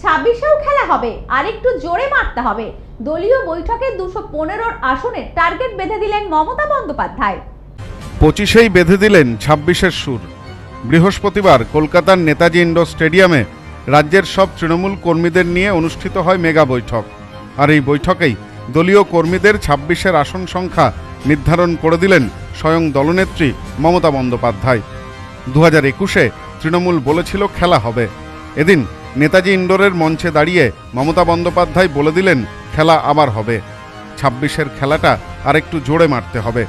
ছাব্বিশেও খেলা হবে আর একটু জোরে মারতে হবে। দলীয় বৈঠকে দুশো পনেরোর আসনে টার্গেট বেঁধে দিলেন মমতা বন্দ্যোপাধ্যায়। পঁচিশেই বেঁধে দিলেন ছাব্বিশের সুর। বৃহস্পতিবার কলকাতার নেতাজি ইন্ডোর স্টেডিয়ামে রাজ্যের সব তৃণমূল কর্মীদের নিয়ে অনুষ্ঠিত হয় মেগা বৈঠক। আর এই বৈঠকেই দলীয় কর্মীদের ছাব্বিশের আসন সংখ্যা নির্ধারণ করে দিলেন স্বয়ং দলনেত্রী মমতা বন্দ্যোপাধ্যায়। দু হাজার একুশে তৃণমূল বলেছিল খেলা হবে। এদিন নেতাজি ইন্ডোরের মঞ্চে দাঁড়িয়ে মমতা বন্দ্যোপাধ্যায় বলে দিলেন খেলা আবার হবে। ছাব্বিশের খেলাটা আর একটু জোরে মারতে হবে।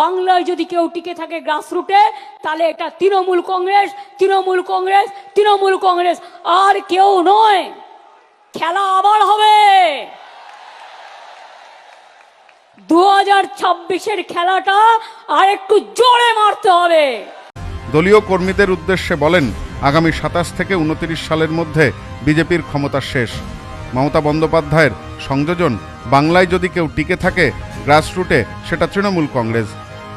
বাংলায় যদি কেউ টিকে থাকে গ্রাসরুটে তাহলে এটা তৃণমূল কংগ্রেস তৃণমূল কংগ্রেস তৃণমূল কংগ্রেস। আর কেউ নয়। খেলা আবার হবে। দু হাজার ছাব্বিশের খেলাটা আর একটু জোরে মারতে হবে। দলীয় কর্মীদের উদ্দেশ্যে বলেন আগামী সাতাশ থেকে উনত্রিশ সালের মধ্যে বিজেপির ক্ষমতা শেষ। মমতা বন্দ্যোপাধ্যায়ের সংযোজন বাংলায় যদি কেউ টিকে থাকে গ্রাসরুটে, সেটা তৃণমূল কংগ্রেস।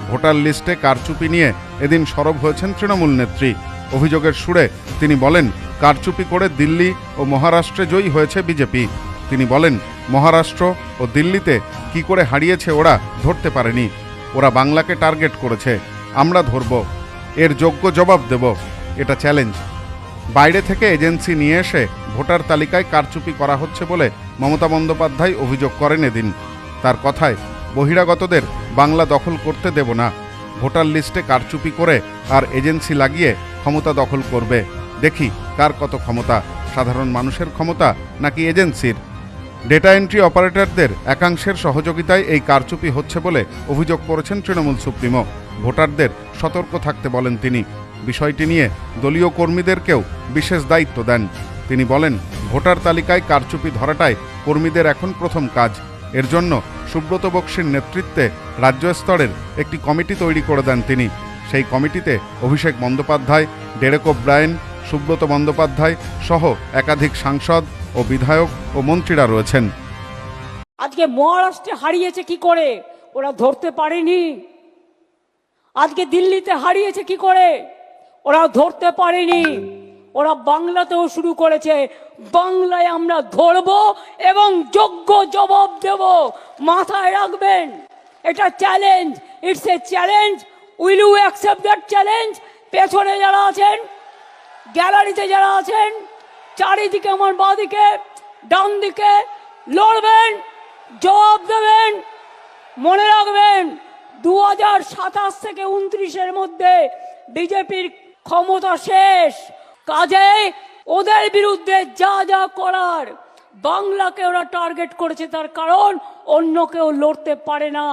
ভোটার লিস্টে কারচুপি নিয়ে এদিন সরব হয়েছেন তৃণমূল নেত্রী। অভিযোগের সুরে তিনি বলেন, কারচুপি করে দিল্লি ও মহারাষ্ট্রে জয়ী হয়েছে বিজেপি। তিনি বলেন, মহারাষ্ট্র ও দিল্লিতে কি করে হারিয়েছে ওরা ধরতে পারেনি। ওরা বাংলাকে টার্গেট করেছে। আমরা ধরব। এর যোগ্য জবাব দেব। এটা চ্যালেঞ্জ বাইরে থেকে এজেন্সি নিয়ে এসে ভোটার তালিকায় কারচুপি করা হচ্ছে বলে মমতা বন্দ্যোপাধ্যায় অভিযোগ করেন এদিন। তার কথায়, বহিরাগতদের বাংলা দখল করতে দেব না। ভোটার লিস্টে কারচুপি করে আর এজেন্সি লাগিয়ে ক্ষমতা দখল করবে। দেখি কার কত ক্ষমতা, সাধারণ মানুষের ক্ষমতা নাকি এজেন্সির? ডেটা এন্ট্রি অপারেটরদের একাংশের সহযোগিতায় এই কারচুপি হচ্ছে বলে অভিযোগ করেছেন তৃণমূল সুপ্রিমো। ভোটারদের সতর্ক থাকতে বলেন তিনি। বিষয়টি নিয়ে দলীয় কর্মীদেরকেও বিশেষ দায়িত্ব দেন। তিনি বলেন, ভোটার তালিকায় কারচুপি ধরাটাই কর্মীদের এখন প্রথম কাজ। এর জন্য সুব্রত বক্সির নেতৃত্বে রাজ্য স্তরের একটি কমিটি তৈরি করে দেন তিনি। সেই কমিটিতে অভিষেক বন্দ্যোপাধ্যায়, ডেরেক ব্রায়েন সুব্রত বন্দ্যোপাধ্যায় সহ একাধিক সাংসদ ও বিধায়ক ও মন্ত্রীরা রয়েছেন। আজকে মহারাষ্ট্রে হারিয়েছে কি করে? ওরা ধরতে পারেনি। আজকে দিল্লিতে হারিয়েছে কি করে? ওরা ধরতে পারেনি। ওরা বাংলাতেও শুরু করেছে। বাংলায় আমরা ধরব এবং যোগ্য জবাব দেব। মাথায় রাখবেন, এটা challenge it's a challenge will you accept that challenge পেছনে যারা আছেন গ্যালারিতে যারা আছেন, চারিদিকে আমার বাঁদিকে ডান দিকে লড়বেন, জবাব দেবেন, মনে রাখবেন দু হাজার সাতাশ থেকে উনত্রিশের মধ্যে বিজেপির ক্ষমতা শেষ। কাজেই ওদের বিরুদ্ধে যা যা করার বাংলাকে ওরা টার্গেট করেছে তার কারণ অন্য কেউ লড়তে পারে না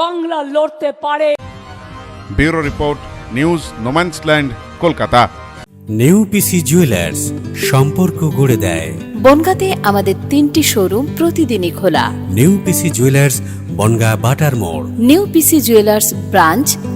বাংলা লড়তে পারে। Bureau report news no man's land Kolkata. New PC Jewellers সম্পর্ক গড়ে দেয়। বনগাঁতে আমাদের তিনটি শোরুম প্রতিদিনই খোলা। নেউপিসি জুয়েলার্স বনগা বাটার মোড়। New PC jewellers branch